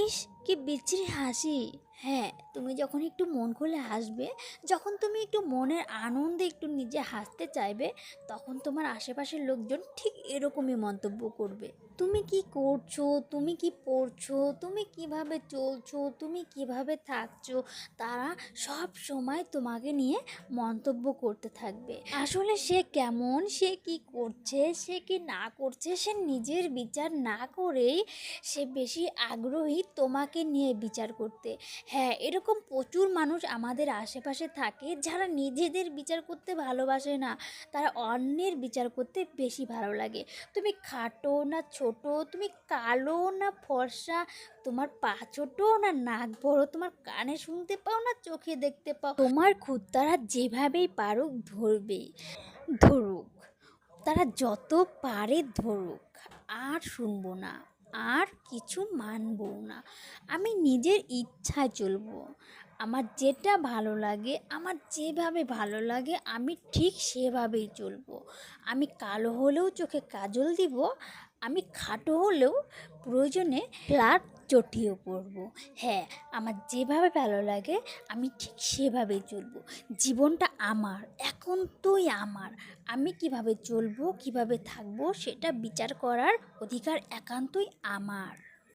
ইস কি বিচ্ছিরি হাসি। হ্যাঁ তুমি যখন একটু মন খুলে হাসবে, যখন তুমি একটু মনের আনন্দে একটু নিজে হাসতে চাইবে, তখন তোমার আশেপাশের লোকজন ঠিক এরকমই মন্তব্য করবে। তুমি কি করছ? তুমি কি পড়ছো? তুমি কীভাবে চলছো? তুমি কীভাবে থাকছো? তারা সব সময় তোমাকে নিয়ে মন্তব্য করতে থাকবে। আসলে সে কেমন? সে কি করছে? সে কি না করছে? সে নিজের বিচার না করেই সে বেশি আগ্রহী তোমাকে নিয়ে বিচার করতে। হ্যাঁ এরকম প্রচুর মানুষ আমাদের আশেপাশে থাকে যারা নিজেদের বিচার করতে ভালোবাসে না। তারা অন্যের বিচার করতে বেশি ভালো লাগে। তুমি খাটো না ছোট, তুমি কালো না ফর্সা, তোমার পা ছোট না নাক বড়, তোমার কানে শুনতে পাও না চোখে দেখতে পাও। তোমার খুদ তারা যেভাবেই পারুক ধরবেই ধরুক। তারা যত পারে ধরুক, আর শুনব না। আর কিছু মানবো না। আমি নিজের ইচ্ছায় চলবো। আমার যেটা ভালো লাগে, আমার যেভাবে ভালো লাগে, আমি ঠিক সেভাবেই চলবো। আমি কালো হলেও চোখে কাজল দিব, আমি খাটো হলেও প্রয়োজনে ফ্ল্যাট চটিয়ে পরবো। হ্যাঁ আমার যেভাবে ভালো লাগে, আমি ঠিক সেভাবেই চলবো। জীবনটা আমার এখন তুই আমার। আমি কীভাবে চলবো, কীভাবে থাকব, সেটা বিচার করার অধিকার একান্তই আমার।